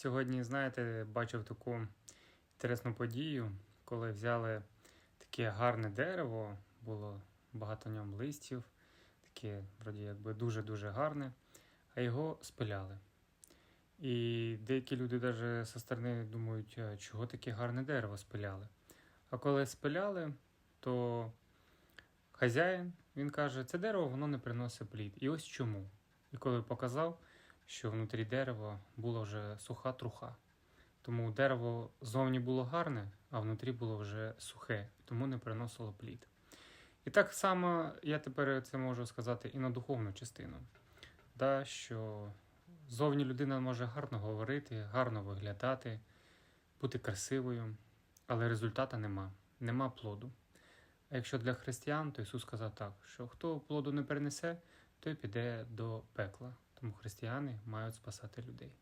Сьогодні, знаєте, бачив таку інтересну подію, коли взяли таке гарне дерево, було багато в ньому листів, таке, вроді, якби дуже-дуже гарне, а його спиляли. І деякі люди навіть зі сторони думають, чого таке гарне дерево спиляли. А коли спиляли, то хазяїн він каже, це дерево воно не приносить плід. І ось чому. І коли показав, що внутрі дерева була вже суха труха. Тому дерево зовні було гарне, а внутрі було вже сухе, тому не приносило плід. І так само я тепер це можу сказати і на духовну частину. Да, що зовні людина може гарно говорити, гарно виглядати, бути красивою, але результата нема, нема плоду. А якщо для християн, то Ісус сказав так, що хто плоду не перенесе, той піде до пекла. Тому християни мають спасати людей.